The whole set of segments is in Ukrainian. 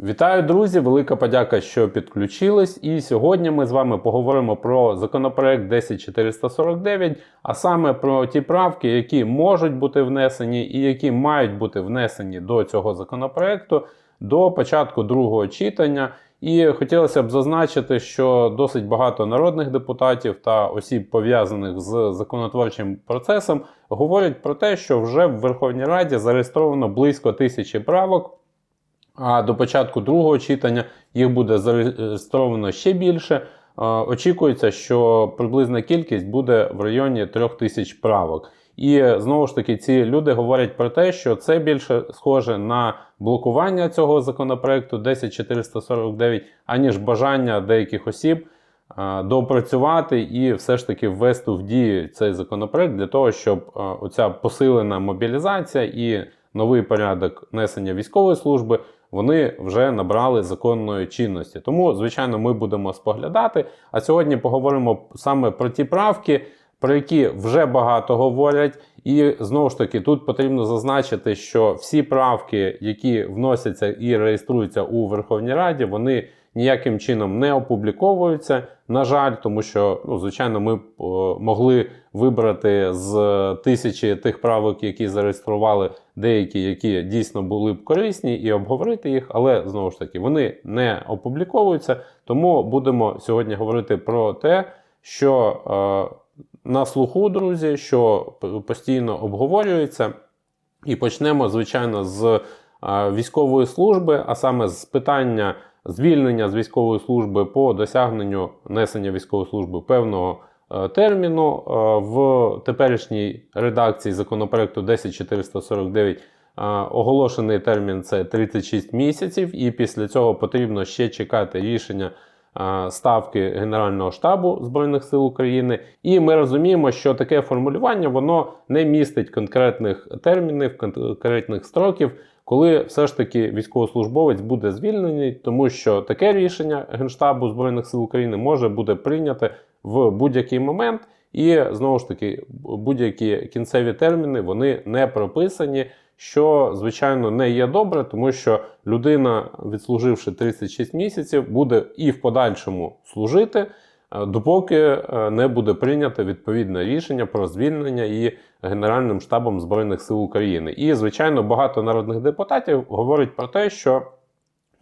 Вітаю, друзі! Велика подяка, що підключились. І сьогодні ми з вами поговоримо про законопроект 10449, а саме про ті правки, які можуть бути внесені і які мають бути внесені до цього законопроекту до початку другого читання. І хотілося б зазначити, що досить багато народних депутатів та осіб пов'язаних з законотворчим процесом говорять про те, що вже в Верховній Раді зареєстровано близько тисячі правок. А до початку другого читання їх буде зареєстровано ще більше. Е, Очікується, що приблизна кількість буде в районі трьох тисяч правок. І знову ж таки, ці люди говорять про те, що це більше схоже на блокування цього законопроекту 10449, аніж бажання деяких осіб е, доопрацювати і все ж таки ввести в дію цей законопроект для того, щоб е, оця посилена мобілізація і новий порядок несення військової служби вони вже набрали законної чинності. Тому, звичайно, ми будемо споглядати. А сьогодні поговоримо саме про ті правки, про які вже багато говорять. І знову ж таки, тут потрібно зазначити, що всі правки, які вносяться і реєструються у Верховній Раді, вони ніяким чином не опубліковуються. На жаль, тому що, ну, звичайно, ми могли вибрати з тисячі тих правок, які зареєстрували деякі, які дійсно були б корисні, і обговорити їх, але знову ж таки вони не опубліковуються. Тому будемо сьогодні говорити про те, що е, на слуху, друзі, що постійно обговорюється. І почнемо, звичайно, з е, військової служби, а саме з питання звільнення з військової служби по досягненню несення військової служби певного е, терміну. Е, в теперішній редакції законопроекту 10449 е, оголошений термін це 36 місяців, і після цього потрібно ще чекати рішення. Ставки Генерального штабу Збройних сил України, і ми розуміємо, що таке формулювання воно не містить конкретних термінів, конкретних строків, коли все ж таки військовослужбовець буде звільнений, тому що таке рішення Генштабу Збройних сил України може бути прийняте в будь-який момент, і знову ж таки будь-які кінцеві терміни вони не прописані. Що, звичайно, не є добре, тому що людина, відслуживши 36 місяців, буде і в подальшому служити, е, допоки е, не буде прийнято відповідне рішення про звільнення і Генеральним штабом Збройних сил України. І, звичайно, багато народних депутатів говорять про те, що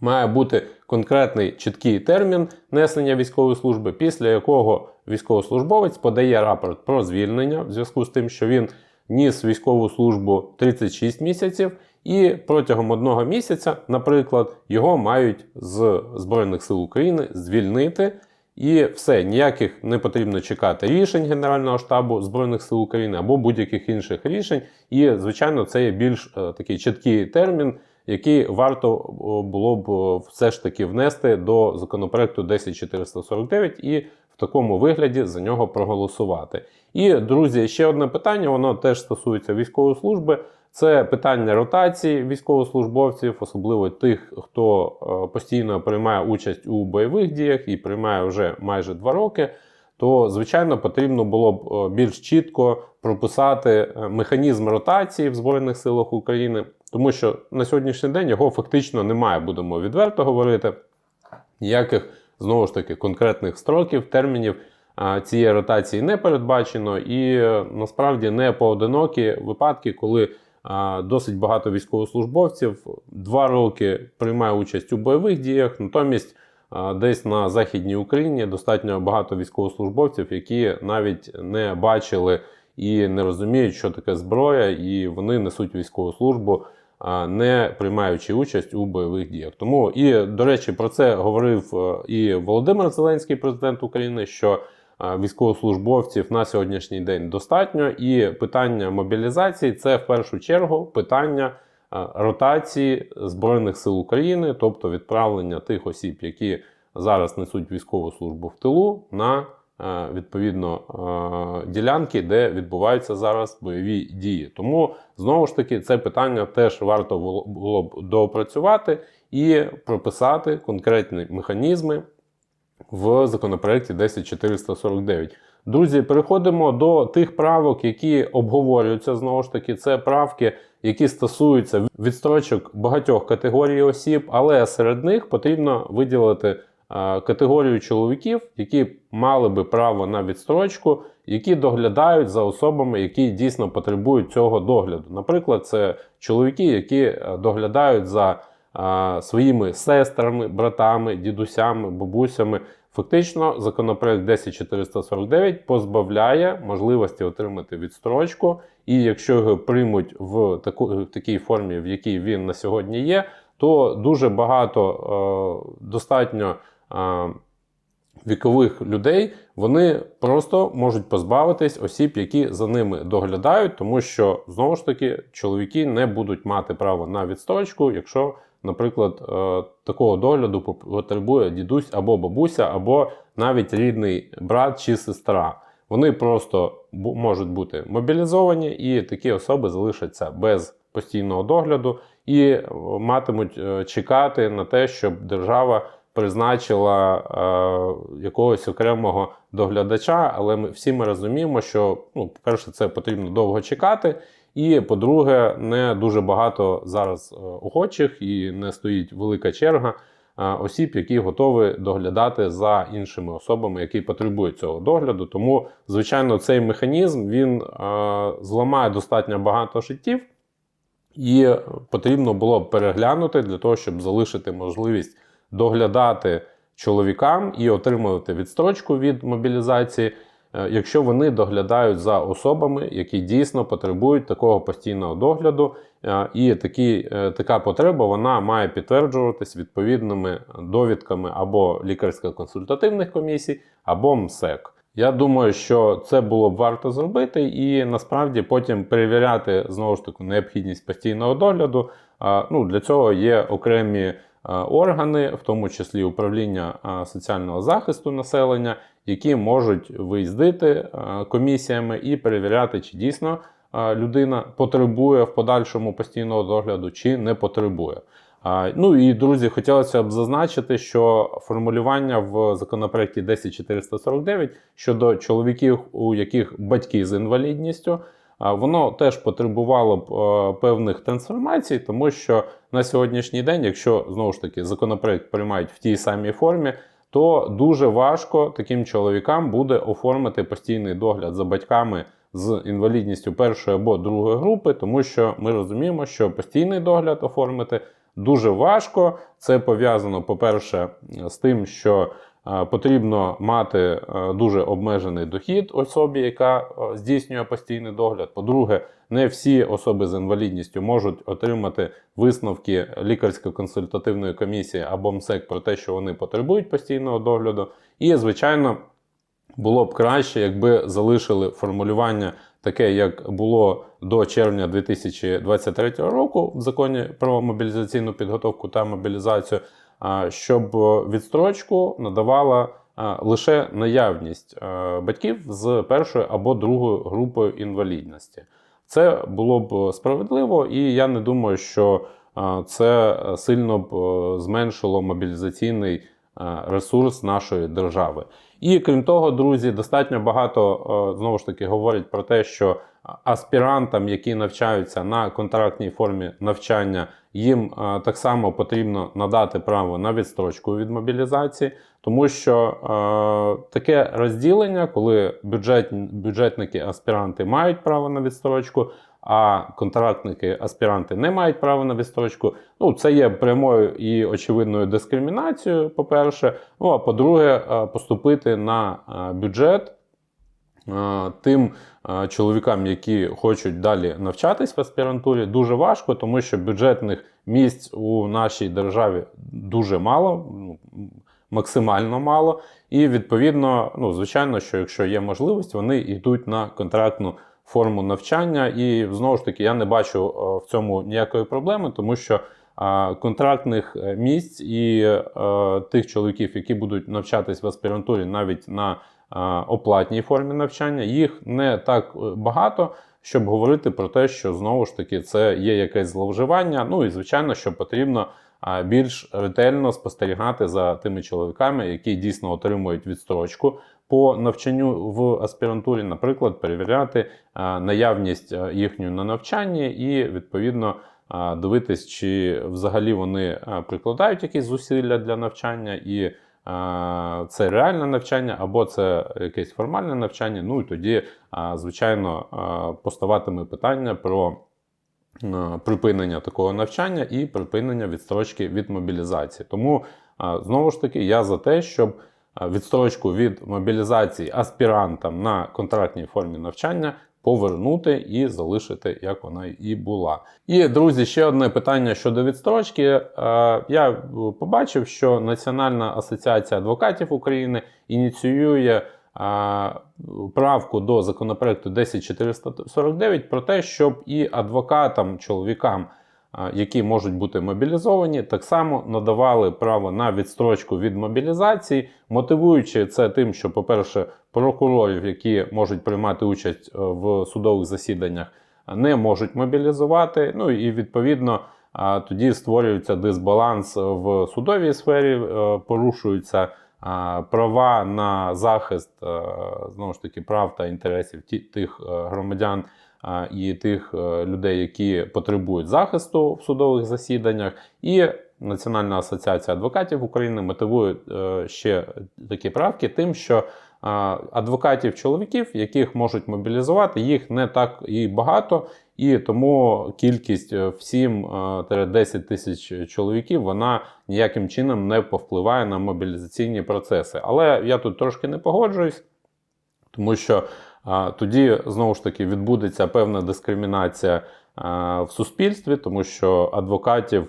має бути конкретний чіткий термін несення військової служби, після якого військовослужбовець подає рапорт про звільнення в зв'язку з тим, що він ніс військову службу 36 місяців. І протягом одного місяця, наприклад, його мають з Збройних сил України звільнити. І все, ніяких не потрібно чекати рішень Генерального штабу Збройних сил України або будь-яких інших рішень. І, звичайно, це є більш е, такий чіткий термін, який варто було б все ж таки внести до законопроекту 10449 і в такому вигляді за нього проголосувати. І, друзі, ще одне питання, воно теж стосується військової служби. Це питання ротації військовослужбовців, особливо тих, хто е, постійно приймає участь у бойових діях і приймає вже майже два роки. То, звичайно, потрібно було б е, більш чітко прописати е, механізм ротації в Збройних силах України, тому що на сьогоднішній день його фактично немає, будемо відверто говорити. Ніяких знову ж таки конкретних строків, термінів цієї ротації не передбачено, і насправді не поодинокі випадки, коли досить багато військовослужбовців два роки приймає участь у бойових діях. Натомість десь на Західній Україні достатньо багато військовослужбовців, які навіть не бачили і не розуміють, що таке зброя, і вони несуть військову службу. Не приймаючи участь у бойових діях, тому і до речі, про це говорив і Володимир Зеленський, президент України, що військовослужбовців на сьогоднішній день достатньо, і питання мобілізації це в першу чергу питання ротації Збройних сил України, тобто відправлення тих осіб, які зараз несуть військову службу в тилу, на відповідно ділянки, де відбуваються зараз бойові дії. Тому знову ж таки це питання теж варто було б доопрацювати і прописати конкретні механізми в законопроекті 10449. Друзі, переходимо до тих правок, які обговорюються знову ж таки. Це правки, які стосуються відстрочок багатьох категорій осіб, але серед них потрібно виділити категорію чоловіків, які мали би право на відстрочку, які доглядають за особами, які дійсно потребують цього догляду. Наприклад, це чоловіки, які е, доглядають за своїми сестрами, братами, дідусями, бабусями. Фактично, законопроект 10449 позбавляє можливості отримати відстрочку, і якщо його приймуть в, таку, в такій формі, в якій він на сьогодні є, то дуже багато е, достатньо е, вікових людей вони просто можуть позбавитись осіб, які за ними доглядають, тому що знову ж таки чоловіки не будуть мати право на відстрочку, якщо наприклад, е, такого догляду потребує дідусь або бабуся, або навіть рідний брат чи сестра. Вони просто можуть бути мобілізовані, і такі особи залишаться без постійного догляду і е, матимуть е, чекати на те, щоб держава призначила якогось окремого доглядача. Але ми всі ми розуміємо, що ну, по-перше, це потрібно довго чекати. І по-друге, не дуже багато зараз е, охочих і не стоїть велика черга е, осіб, які готові доглядати за іншими особами, які потребують цього догляду. Тому, звичайно, цей механізм він е, зламає достатньо багато життів, і потрібно було б переглянути для того, щоб залишити можливість доглядати чоловікам і отримувати відстрочку від мобілізації. Е, якщо вони доглядають за особами, які дійсно потребують такого постійного догляду, е, і такі, е, така потреба вона має підтверджуватись відповідними довідками або лікарсько-консультативних комісій, або МСЕК. Я думаю, що це було б варто зробити, і насправді потім перевіряти знову ж таки необхідність постійного догляду. Ну, Для цього є окремі органи, в тому числі управління соціального захисту населення, які можуть виїздити е, комісіями і перевіряти, чи дійсно е, людина потребує в подальшому постійного догляду, чи не потребує. Ну і друзі, хотілося б зазначити, що формулювання в законопроекті 10449 щодо чоловіків, у яких батьки з інвалідністю, воно теж потребувало б е, певних трансформацій, тому що на сьогоднішній день, якщо знову ж таки законопроект приймають в тій самій формі, то дуже важко таким чоловікам буде оформити постійний догляд за батьками з інвалідністю першої або другої групи, тому що ми розуміємо, що постійний догляд оформити дуже важко. Це пов'язано, по-перше, з тим, що потрібно мати е, дуже обмежений дохід особі, яка е, здійснює постійний догляд. По-друге, не всі особи з інвалідністю можуть отримати висновки лікарсько-консультативної комісії або МСЕК про те, що вони потребують постійного догляду. І, звичайно, було б краще, якби залишили формулювання таке, як було до червня 2023 року в законі про мобілізаційну підготовку та мобілізацію щоб відстрочку надавала лише наявність батьків з першої або другої групою інвалідності. Це було б справедливо, і я не думаю, що це сильно б зменшило мобілізаційний ресурс нашої держави. І крім того, друзі, достатньо багато знову ж таки говорять про те, що аспірантам, які навчаються на контрактній формі навчання, їм так само потрібно надати право на відстрочку від мобілізації, тому що е, таке розділення, коли бюджет, бюджетники аспіранти мають право на відстрочку. А контрактники, аспіранти не мають права на відстрочку. Ну, це є прямою і очевидною дискримінацією, по-перше. Ну а по-друге, поступити на бюджет тим чоловікам, які хочуть далі навчатись в аспірантурі, дуже важко, тому що бюджетних місць у нашій державі дуже мало, ну, максимально мало. І відповідно, ну, звичайно, що якщо є можливість, вони йдуть на контрактну форму навчання. І знову ж таки, я не бачу в цьому ніякої проблеми, тому що. Контрактних е, місць і е, тих чоловіків, які будуть навчатись в аспірантурі навіть на оплатній формі навчання. Їх не так е, багато, щоб говорити про те, що знову ж таки це є якесь зловживання. Ну і звичайно, що потрібно більш ретельно спостерігати за тими чоловіками, які дійсно отримують відстрочку по навчанню в аспірантурі, наприклад, перевіряти наявність а, їхню на навчанні і відповідно. Дивитись, чи взагалі вони прикладають якісь зусилля для навчання, і це реальне навчання, або це якесь формальне навчання. Ну і тоді, звичайно, поставатиме питання про припинення такого навчання і припинення відстрочки від мобілізації. Тому знову ж таки я за те, щоб відстрочку від мобілізації аспірантам на контрактній формі навчання повернути і залишити, як вона і була. І друзі, ще одне питання щодо відстрочки. Е, Я е, побачив, що Національна асоціація адвокатів України ініціює а, правку до законопроекту 10449 про те, щоб і адвокатам, чоловікам, які можуть бути мобілізовані, так само надавали право на відстрочку від мобілізації, мотивуючи це тим, що, по-перше, прокурорів, які можуть приймати участь е, в судових засіданнях, не можуть мобілізувати. Ну і відповідно. Тоді створюється дисбаланс в судовій сфері, е, порушуються права на захист е, знову ж таки прав та інтересів тих громадян і тих е, людей, які потребують захисту в судових засіданнях. І Національна асоціація адвокатів України мотивує е, ще такі правки тим, що адвокатів чоловіків, яких можуть мобілізувати, їх не так і багато, і тому кількість е, в 7-10 тисяч чоловіків вона ніяким чином не повпливає на мобілізаційні процеси. Але я тут трошки не погоджуюсь, тому що тоді знову ж таки відбудеться певна дискримінація в суспільстві, тому що адвокатів.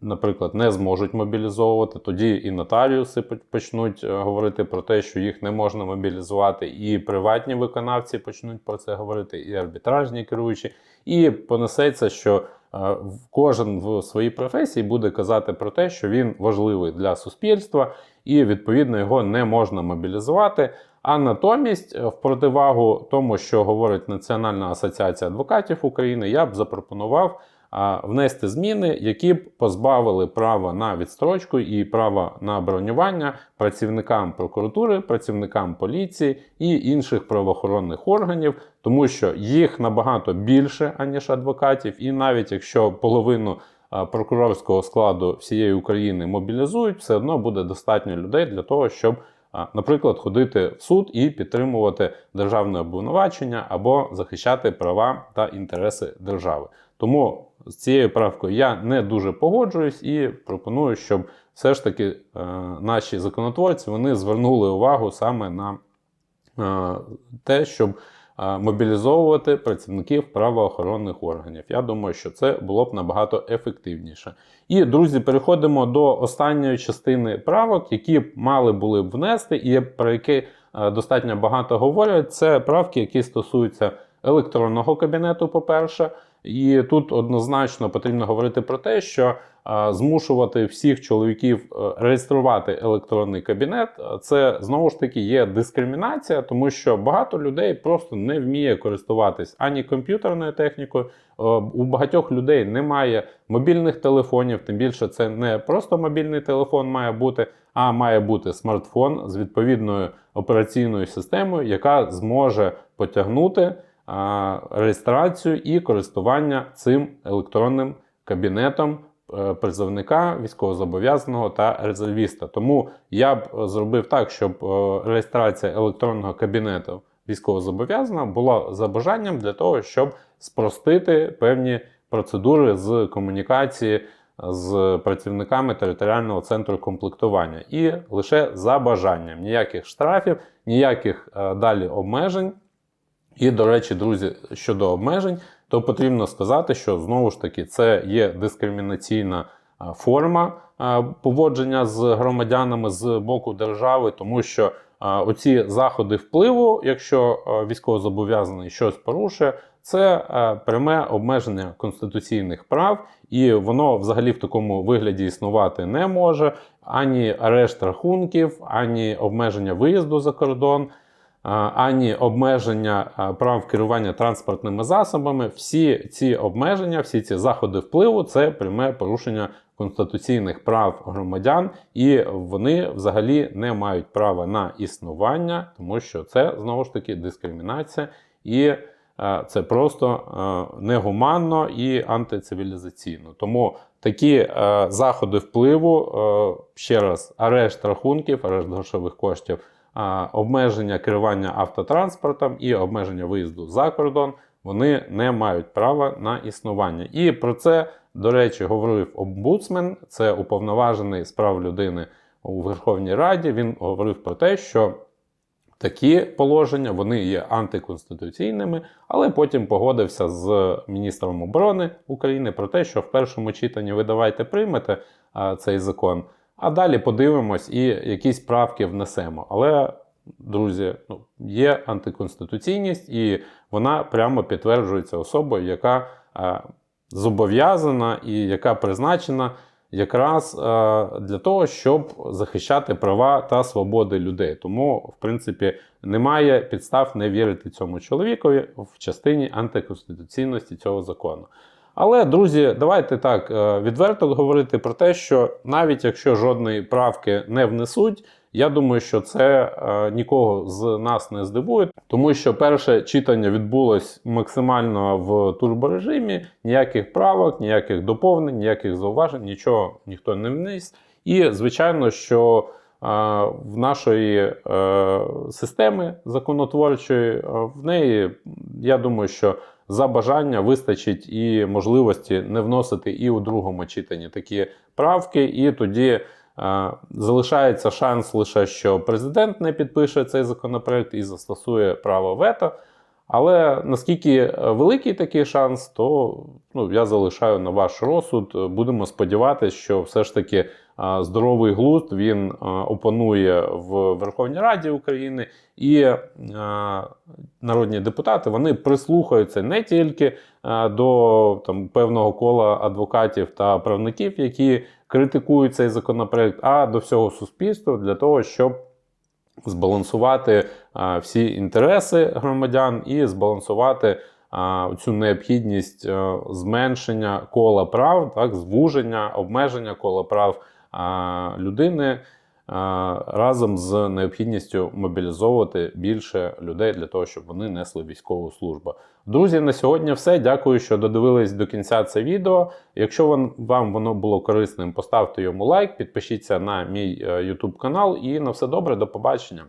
Наприклад, не зможуть мобілізовувати, тоді і нотаріуси почнуть е, говорити про те, що їх не можна мобілізувати, і приватні виконавці почнуть про це говорити, і арбітражні керуючі. І понесеться, що е, кожен в своїй професії буде казати про те, що він важливий для суспільства, і відповідно його не можна мобілізувати. А натомість, е, в противагу тому, що говорить Національна асоціація адвокатів України, я б запропонував внести зміни, які б позбавили права на відстрочку і права на бронювання працівникам прокуратури, працівникам поліції і інших правоохоронних органів, тому що їх набагато більше аніж адвокатів, і навіть якщо половину прокурорського складу всієї України мобілізують, все одно буде достатньо людей для того, щоб Наприклад, ходити в суд і підтримувати державне обвинувачення або захищати права та інтереси держави. Тому з цією правкою я не дуже погоджуюсь і пропоную, щоб все ж таки е, наші законотворці вони звернули увагу саме на е, те, щоб мобілізовувати працівників правоохоронних органів. Я думаю, що це було б набагато ефективніше. І, друзі, переходимо до останньої частини правок, які мали були б внести, і про які достатньо багато говорять. Це правки, які стосуються електронного кабінету, по-перше. І тут однозначно потрібно говорити про те, що е, змушувати всіх чоловіків е, реєструвати електронний кабінет, е, це знову ж таки є дискримінація, тому що багато людей просто не вміє користуватись ані комп'ютерною технікою. У багатьох людей немає мобільних телефонів, тим більше це не просто мобільний телефон має бути, а має бути смартфон з відповідною операційною системою, яка зможе потягнути реєстрацію і користування цим електронним кабінетом е, призовника, військовозобов'язаного та резервіста. Тому я б е, зробив так, щоб е, реєстрація електронного кабінету військовозобов'язаного була за бажанням для того, щоб спростити певні процедури з комунікації з працівниками територіального центру комплектування. І лише за бажанням ніяких штрафів, ніяких е, далі обмежень. І, до речі, друзі, щодо обмежень, то потрібно сказати, що знову ж таки це є дискримінаційна форма поводження з громадянами з боку держави, тому що оці заходи впливу, якщо військовозобов'язаний щось порушує, це пряме обмеження конституційних прав, і воно взагалі в такому вигляді існувати не може ані арешт рахунків, ані обмеження виїзду за кордон. Ані обмеження прав керування транспортними засобами. Всі ці обмеження, всі ці заходи впливу це пряме порушення конституційних прав громадян, і вони взагалі не мають права на існування, тому що це знову ж таки дискримінація і це просто негуманно і антицивілізаційно. Тому такі заходи впливу, ще раз, арешт рахунків, арешт грошових коштів, обмеження керування автотранспортом і обмеження виїзду за кордон, вони не мають права на існування. І про це, до речі, говорив омбудсмен, це уповноважений з прав людини у Верховній Раді. Він говорив про те, що такі положення вони є антиконституційними, але потім погодився з міністром оборони України про те, що в першому читанні ви давайте приймете цей закон, а далі подивимось і якісь правки внесемо. Але, друзі, ну, є антиконституційність, і вона прямо підтверджується особою, яка а, зобов'язана і яка призначена якраз е, для того, щоб захищати права та свободи людей. Тому, в принципі, немає підстав не вірити цьому чоловікові в частині антиконституційності цього закону. Але, друзі, давайте так е, відверто говорити про те, що навіть якщо жодної правки не внесуть, я думаю, що це е, нікого з нас не здивує, тому що перше читання відбулось максимально в турборежимі, ніяких правок, ніяких доповнень, ніяких зауважень, нічого ніхто не вніс. І звичайно, що е, в нашої системи законотворчої в неї, я думаю, що за бажання вистачить і можливості не вносити і у другому читанні такі правки, і тоді. Е, Залишається шанс лише, що президент не підпише цей законопроект і застосує право вето. Але наскільки е, великий такий шанс, то ну, я залишаю на ваш розсуд. Будемо сподіватися, що все ж таки е, здоровий глузд він е, опанує в Верховній Раді України, і народні депутати вони прислухаються не тільки до там, певного кола адвокатів та правників, які критикують цей законопроект, а до всього суспільства для того, щоб збалансувати всі інтереси громадян і збалансувати цю необхідність зменшення кола прав, так, звуження, обмеження кола прав людини разом з необхідністю мобілізовувати більше людей для того, щоб вони несли військову службу. Друзі, на сьогодні все. Дякую, що додивились до кінця це відео. Якщо вам, вам воно було корисним, поставте йому лайк, підпишіться на мій е, YouTube канал і на все добре, до побачення.